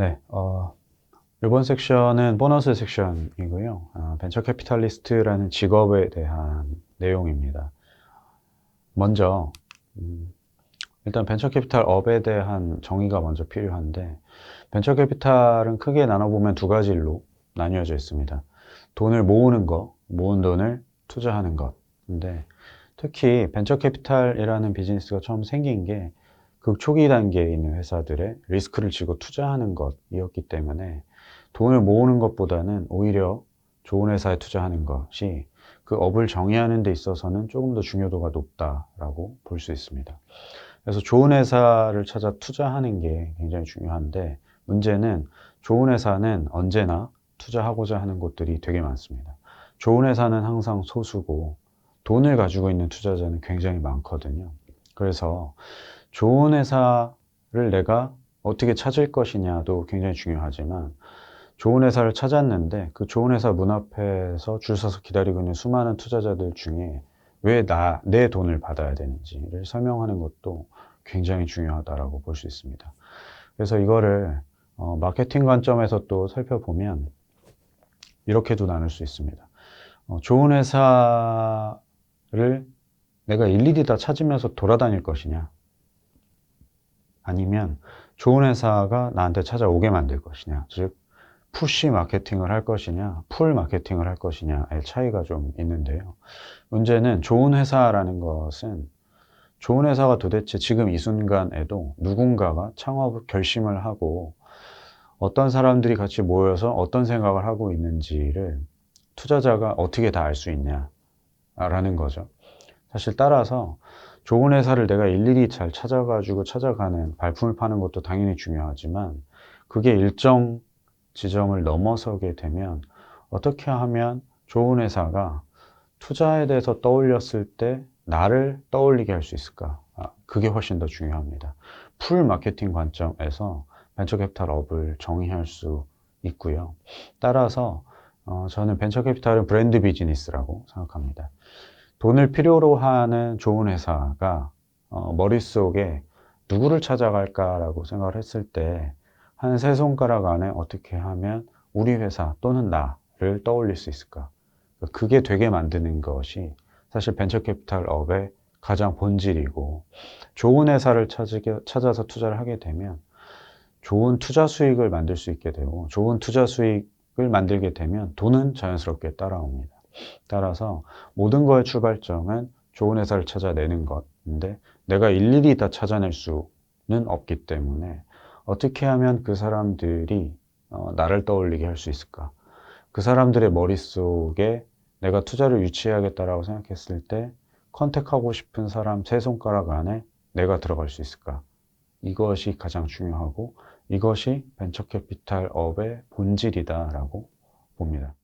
네, 어, 이번 섹션은 보너스 섹션이고요. 아, 벤처 캐피탈리스트라는 직업에 대한 내용입니다. 먼저 음, 일단 벤처 캐피탈 업에 대한 정의가 먼저 필요한데 벤처 캐피탈은 크게 나눠보면 두 가지로 나뉘어져 있습니다. 돈을 모으는 거, 모은 돈을 투자하는 것. 근데 특히 벤처 캐피탈이라는 비즈니스가 처음 생긴 게 극초기 단계에 있는 회사들의 리스크를 지고 투자하는 것이었기 때문에 돈을 모으는 것보다는 오히려 좋은 회사에 투자하는 것이 그 업을 정의하는 데 있어서는 조금 더 중요도가 높다라고 볼 수 있습니다. 그래서 좋은 회사를 찾아 투자하는 게 굉장히 중요한데 문제는 좋은 회사는 언제나 투자하고자 하는 곳들이 되게 많습니다. 좋은 회사는 항상 소수고 돈을 가지고 있는 투자자는 굉장히 많거든요. 그래서 좋은 회사를 내가 어떻게 찾을 것이냐도 굉장히 중요하지만 좋은 회사를 찾았는데 그 좋은 회사 문 앞에서 줄 서서 기다리고 있는 수많은 투자자들 중에 왜 나, 내 돈을 받아야 되는지를 설명하는 것도 굉장히 중요하다라고 볼 수 있습니다. 그래서 이거를 어, 마케팅 관점에서 또 살펴보면 이렇게도 나눌 수 있습니다. 어, 좋은 회사를 내가 일일이 다 찾으면서 돌아다닐 것이냐 아니면 좋은 회사가 나한테 찾아오게 만들 것이냐 즉 푸시 마케팅을 할 것이냐 풀 마케팅을 할 것이냐의 차이가 좀 있는데요 문제는 좋은 회사라는 것은 좋은 회사가 도대체 지금 이 순간에도 누군가가 창업을 결심을 하고 어떤 사람들이 같이 모여서 어떤 생각을 하고 있는지를 투자자가 어떻게 다 알 수 있냐라는 거죠. 사실 따라서 좋은 회사를 내가 일일이 잘 찾아가지고 찾아가는 발품을 파는 것도 당연히 중요하지만 그게 일정 지점을 넘어서게 되면 어떻게 하면 좋은 회사가 투자에 대해서 떠올렸을 때 나를 떠올리게 할 수 있을까? 아, 그게 훨씬 더 중요합니다. 풀 마케팅 관점에서 벤처 캐피탈 업을 정의할 수 있고요. 따라서 어, 저는 벤처 캐피탈은 브랜드 비즈니스라고 생각합니다. 돈을 필요로 하는 좋은 회사가 어, 머릿속에 누구를 찾아갈까라고 생각을 했을 때 한 세 손가락 안에 어떻게 하면 우리 회사 또는 나를 떠올릴 수 있을까? 그게 되게 만드는 것이 사실 벤처 캐피탈 업의 가장 본질이고 좋은 회사를 찾으게, 찾아서 투자를 하게 되면 좋은 투자 수익을 만들 수 있게 되고 좋은 투자 수익을 만들게 되면 돈은 자연스럽게 따라옵니다. 따라서 모든 거의 출발점은 좋은 회사를 찾아내는 것인데 내가 일일이 다 찾아낼 수는 없기 때문에 어떻게 하면 그 사람들이 어, 나를 떠올리게 할 수 있을까? 그 사람들의 머릿속에 내가 투자를 유치해야겠다라고 생각했을 때 컨택하고 싶은 사람 세 손가락 안에 내가 들어갈 수 있을까? 이것이 가장 중요하고 이것이 벤처 캐피탈 업의 본질이다라고 봅니다.